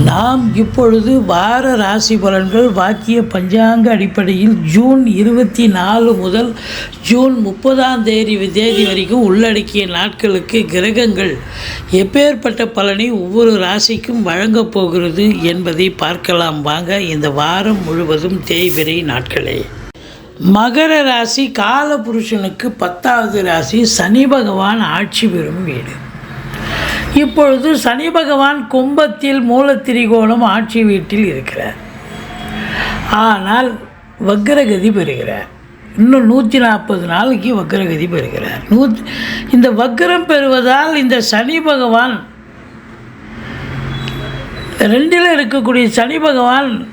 நாம் இப்பொழுது வார ராசி பலன்கள் வாக்கிய பஞ்சாங்க அடிப்படையில் ஜூன் இருபத்தி நாலு முதல் ஜூன் முப்பதாம் தேதி தேதி வரைக்கும் உள்ளடக்கிய நாட்களுக்கு கிரகங்கள் எப்பேற்பட்ட பலனை ஒவ்வொரு ராசிக்கும் வழங்கப் போகிறது என்பதை பார்க்கலாம். வாங்க இந்த வாரம் முழுவதும் தேய்பிரை நாட்களே. மகர ராசி காலபுருஷனுக்கு பத்தாவது ராசி சனி பகவான் ஆட்சி பெறும் வீடு. இப்பொழுது சனி பகவான் கும்பத்தில் மூலத்திரிகோணம் ஆட்சி வீட்டில் இருக்கிறார். ஆனால் வக்ரகதி பெறுகிறார். இன்னும் நூற்றி நாற்பது நாளைக்கு வக்ரகதி பெறுகிறார். நூத் இந்த வக்ரம் பெறுவதால் இந்த சனி பகவான் ரெண்டில் இருக்கக்கூடிய சனி பகவான்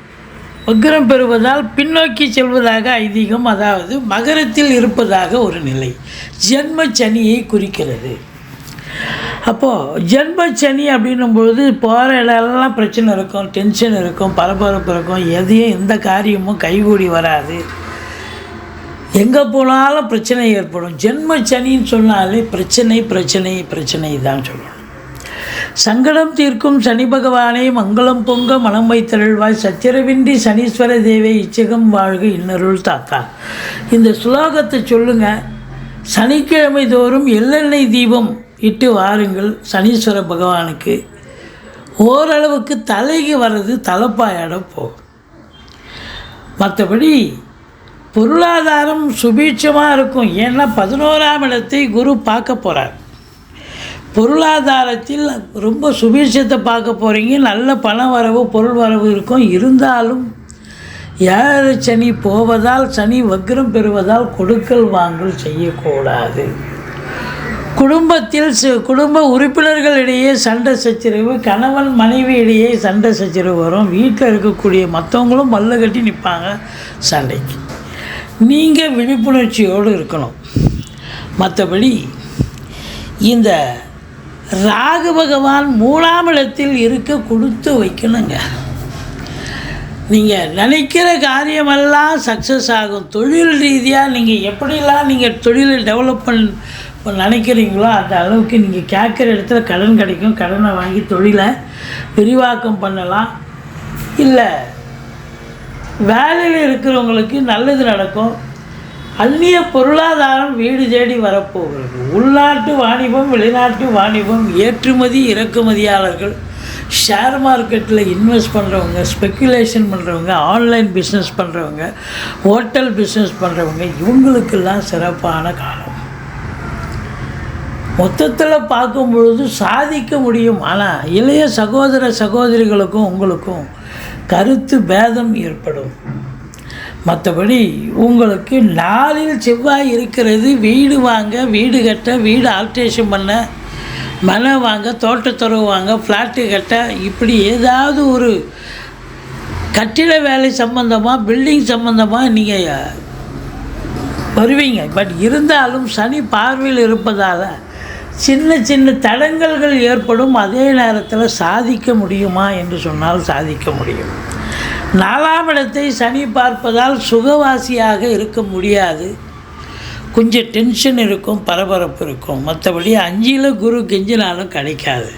வக்ரம் பெறுவதால் பின்னோக்கி செல்வதாக ஐதீகம் அதாவது மகரத்தில் இருப்பதாக ஒரு நிலை. ஜென்ம சனியை குறிக்கிறது. அப்போது ஜென்ம சனி அப்படின்னும் பொழுது போகிற இடம்லாம் பிரச்சனை இருக்கும் டென்ஷன் இருக்கும் பரபரப்பு இருக்கும். எதையும் எந்த காரியமும் கைகூடி வராது. எங்கே போனாலும் பிரச்சனை ஏற்படும். ஜென்ம சனின்னு சொன்னாலே பிரச்சனை பிரச்சனை பிரச்சனை தான் சொல்லணும். சங்கடம் தீர்க்கும் சனி பகவானே மங்களம் பொங்க மனம் வைத்தருள்வாய். சத்திரவின்றி சனீஸ்வர தேவை இச்சகம் வாழ்க இன்னருள் தாத்தா. இந்த சுலோகத்தை சொல்லுங்கள் சனிக்கிழமை தோறும் எள்ளெண்ணெய் தீபம். இட்டு வாருங்கள் சனீஸ்வர பகவானுக்கு. ஓரளவுக்கு தலைக்கு வர்றது தலைப்பாயாட போகும் மற்றபடி பொருளாதாரம் சுபீட்சமாக இருக்கும். ஏன்னா பதினோராம் இடத்தை குரு பார்க்க போகிறார் பொருளாதாரத்தில் ரொம்ப சுபீட்சத்தை பார்க்க போகிறீங்க நல்ல பண வரவு பொருள் வரவு இருக்கும். இருந்தாலும் ஏழரை சனி போவதால் சனி வக்ரம் பெறுவதால் கொடுக்கல் வாங்கல் செய்யக்கூடாது. குடும்பத்தில் குடும்ப உறுப்பினர்களிடையே சண்டை சச்சரவு கணவன் மனைவி இடையே சண்டை சச்சரவு வரும். வீட்டில் இருக்கக்கூடிய மற்றவங்களும் மல்ல கட்டி நிற்பாங்க சண்டைக்கு. நீங்கள் விழிப்புணர்ச்சியோடு இருக்கணும். மற்றபடி இந்த ராகு பகவான் மூணாம் இடத்தில் இருக்க கொடுத்து வைக்கணுங்க. நீங்கள் நினைக்கிற காரியமெல்லாம் சக்ஸஸ் ஆகும். தொழில் ரீதியாக நீங்கள் எப்படிலாம் நீங்கள் தொழிலை டெவலப் பண்ண நினைக்கிறீங்களோ? அந்த அளவுக்கு நீங்கள் கேட்குற இடத்துல கடன் கிடைக்கும். கடனை வாங்கி தொழிலை விரிவாக்கம் பண்ணலாம். இல்லை வேலையில் இருக்கிறவங்களுக்கு நல்லது நடக்கும். அந்நிய பொருளாதாரம் வீடு தேடி வரப்போகிறது. உள்நாட்டு வாணிபம் வெளிநாட்டு வாணிபம் ஏற்றுமதி இறக்குமதியாளர்கள் ஷேர் மார்க்கெட்டில் இன்வெஸ்ட் பண்ணுறவங்க ஸ்பெக்குலேஷன் பண்ணுறவங்க ஆன்லைன் பிஸ்னஸ் பண்ணுறவங்க ஹோட்டல் பிஸ்னஸ் பண்ணுறவங்க இவங்களுக்கெல்லாம் சிறப்பான காலம். மொத்தத்தில் பார்க்கும் பொழுது சாதிக்க முடியும். ஆனால் இளைய சகோதர சகோதரிகளுக்கும் உங்களுக்கும் கருத்து பேதம் ஏற்படும். மற்றபடி உங்களுக்கு நாளில் செவ்வாய் இருக்கிறது. வீடு வாங்க வீடு கட்ட வீடு ஆல்ட்ரேஷன் பண்ண மனை வாங்க தோட்டத்துறவு வாங்க ஃப்ளாட்டு கட்ட இப்படி ஏதாவது ஒரு கட்டிட வேலை சம்பந்தமாக பில்டிங் சம்பந்தமாக நீங்கள் வருவீங்க. பட் இருந்தாலும் சனி பார்வையில் இருப்பதால் சின்ன சின்ன தடங்கல்கள் ஏற்படும் அதே நேரத்தில் சாதிக்க முடியுமா என்று சொன்னால் சாதிக்க முடியும். நாலாம் இடத்தை சனி பார்ப்பதால் சுகவாசியாக இருக்க முடியாது. கொஞ்சம் டென்ஷன் இருக்கும் பரபரப்பு இருக்கும். மற்றபடி அஞ்சில் குரு கெஞ்சினாலும் கிடைக்காது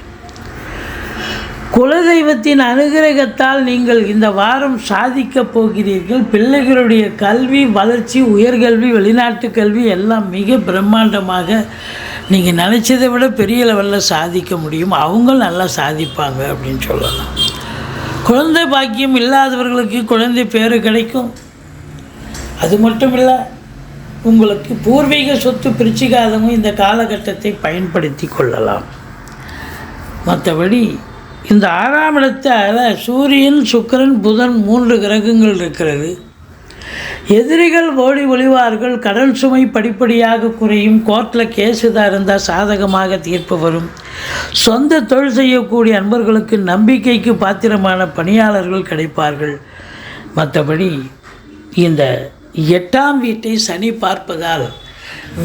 குலதெய்வத்தின் அனுகிரகத்தால் நீங்கள் இந்த வாரம் சாதிக்கப் போகிறீர்கள். பிள்ளைகளுடைய கல்வி வளர்ச்சி உயர்கல்வி வெளிநாட்டு கல்வி எல்லாம் மிக பிரம்மாண்டமாக நீங்கள் நினச்சதை விட பெரிய லெவலில் சாதிக்க முடியும். அவங்களும் நல்லா சாதிப்பாங்க அப்படின்னு சொல்லலாம். குழந்தை பாக்கியம் இல்லாதவர்களுக்கு குழந்தை பேர் கிடைக்கும். அது மட்டும் இல்லை உங்களுக்கு பூர்வீக சொத்து பிரிச்சுக்காதவங்க இந்த காலகட்டத்தை பயன்படுத்தி கொள்ளலாம். மற்றபடி இந்த ஆறாம் இடத்தால் சூரியன் சுக்கிரன் புதன் மூன்று கிரகங்கள் இருக்கிறது. எதிரிகள் ஓடி ஒளிவார்கள் கடன் சுமை படிப்படியாக குறையும் கோர்ட்டில் கேஸ் இதாக இருந்தால் சாதகமாக தீர்ப்பு வரும். சொந்த தொழில் செய்யக்கூடிய அன்பர்களுக்கு நம்பிக்கைக்கு பாத்திரமான பணியாளர்கள் கிடைப்பார்கள். மற்றபடி இந்த எட்டாம் வீட்டை சனி பார்ப்பதால்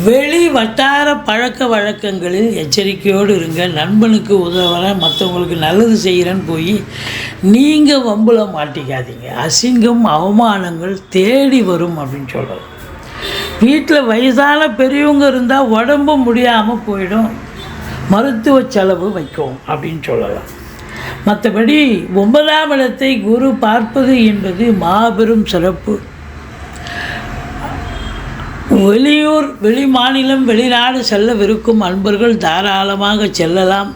வெளி வட்டார பழக்க வழக்கங்களில் எச்சரிக்கையோடு இருங்க. நண்பனுக்கு உதவுறேன் மற்றவங்களுக்கு நல்லது செய்கிறேன்னு போய் நீங்கள் வம்புல மாட்டிக்காதீங்க. அசிங்கம் அவமானங்கள் தேடி வரும் அப்படின்னு சொல்லலாம் வீட்டில் வயதான பெரியவங்க இருந்தால் உடம்பு முடியாமல் போயிடும். மருத்துவ செலவு வைக்கும் அப்படின்னு சொல்லலாம். மற்றபடி ஒன்பதாம் இடத்தை குரு பார்ப்பது என்பது மாபெரும் சிறப்பு. வெளியூர் வெளி மாநிலம் வெளிநாடு செல்லவிருக்கும் அன்பர்கள் தாராளமாக செல்லலாம்.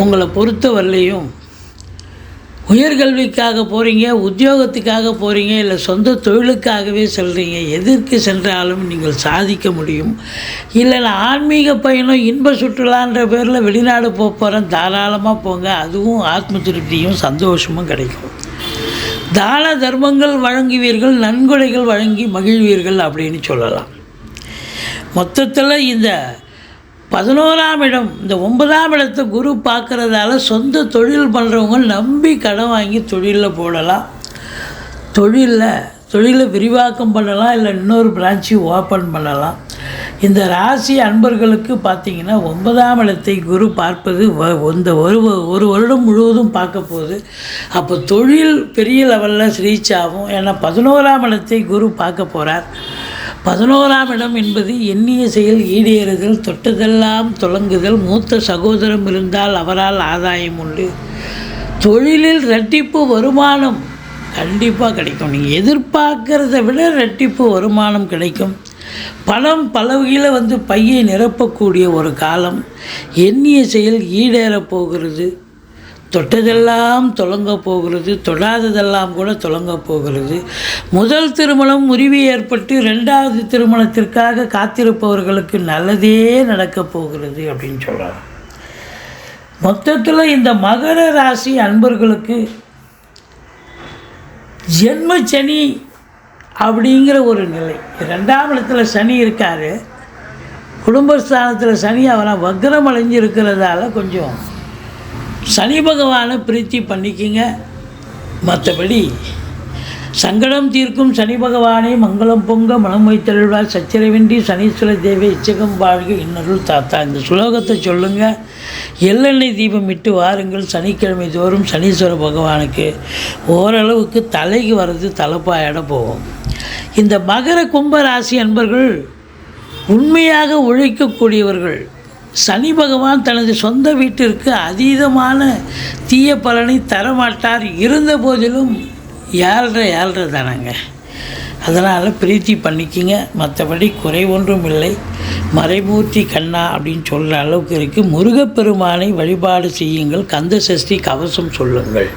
உங்களை பொறுத்தவரையிலையும் உயர்கல்விக்காக போகிறீங்க உத்தியோகத்துக்காக போகிறீங்க இல்லை சொந்த தொழிலுக்காகவே செல்கிறீங்க எதற்கு சென்றாலும் நீங்கள் சாதிக்க முடியும். இல்லை நான் ஆன்மீக பயணம் இன்ப சுற்றுலான்ற பேரில் வெளிநாடு போக போகிறேன் தாராளமாக போங்க. அதுவும் ஆத்ம திருப்தியும் சந்தோஷமும் கிடைக்கும். தான தர்மங்கள் வழங்குவீர்கள் நன்கொடைகள் வழங்கி மகிழ்வீர்கள் அப்படின்னு சொல்லலாம். மொத்தத்தில் இந்த பதினோராம் இடம் இந்த ஒன்பதாம் இடத்தை குரு பார்க்குறதால சொந்த தொழில் பண்ணுறவங்க நம்பி கடன் வாங்கி தொழிலில் போடலாம். தொழிலில் தொழிலை விரிவாக்கம் பண்ணலாம் இல்லை இன்னொரு பிரான்ச்சு ஓப்பன் பண்ணலாம். இந்த ராசி அன்பர்களுக்கு பார்த்தீங்கன்னா ஒன்பதாம் இடத்தை குரு பார்ப்பது வ- இந்த ஒரு ஒரு வருடம் முழுவதும் பார்க்க போகுது. அப்போ தொழில் பெரிய லெவலில் ரீச் ஆகும் ஏன்னா பதினோராம் இடத்தை குரு பார்க்க போகிறார் பதினோராம் இடம் என்பது எண்ணிய செயல் ஈடேறுதல் தொட்டதெல்லாம் தொடங்குதல் மூத்த சகோதரம் இருந்தால் அவரால் ஆதாயம் உண்டு. தொழிலில் ரெட்டிப்பு வருமானம் கண்டிப்பாக கிடைக்கும். நீங்கள் எதிர்பார்க்கறத விட ரெட்டிப்பு வருமானம் கிடைக்கும். பணம் பல வகையில் வந்து பையை நிரப்பக்கூடிய ஒரு காலம் எண்ணிய செயல் ஈடேறப் போகிறது. தொட்டதெல்லாம் தொடங்க போகிறது. தொடாததெல்லாம் கூட தொடங்க போகிறது. முதல் திருமணம் முறிவு ஏற்பட்டு ரெண்டாவது திருமணத்திற்காக காத்திருப்பவர்களுக்கு நல்லதே நடக்கப் போகிறது அப்படின்னு சொல்கிறாங்க மொத்தத்தில் இந்த மகர ராசி அன்பர்களுக்கு ஜென்ம சனி அப்படிங்கிற ஒரு நிலை. ரெண்டாம் இடத்துல சனி இருக்கார். குடும்பஸ்தானத்தில் சனி அவனை வக்ரம் அடைஞ்சு இருக்கிறதால கொஞ்சம் சனி பகவானை பிரீத்தி பண்ணிக்கிங்க. மற்றபடி சங்கடம் தீர்க்கும் சனி பகவானை மங்களம் பொங்க மனம் வைத்தருள்வார். சச்சரவின்றி சனீஸ்வர தேவி இச்சகம் வாழ்க இன்னொருள் தாத்தா. இந்த சுலோகத்தை சொல்லுங்கள் எள்ளெண்ணெய் தீபம் இட்டு வாருங்கள். சனிக்கிழமை தோறும் சனீஸ்வர பகவானுக்கு ஓரளவுக்கு தலைக்கு வர்றது தலைப்பாயிட போகும். இந்த மகர கும்ப ராசி அன்பர்கள் உண்மையாக உழைக்கக்கூடியவர்கள். சனி பகவான் தனது சொந்த வீட்டிற்கு அதீதமான தீய பலனை தரமாட்டார். இருந்த போதிலும் ஏழ்ற ஏழ்ற தானங்க. அதனால் பிரீத்தி பண்ணிக்கிங்க. மற்றபடி குறை ஒன்றும் இல்லை. மறைமூர்த்தி கண்ணா அப்படின்னு சொல்கிற அளவுக்கு இருக்குது முருகப்பெருமானை வழிபாடு செய்யுங்கள். கந்த சஷ்டி கவசம் சொல்லுங்கள்.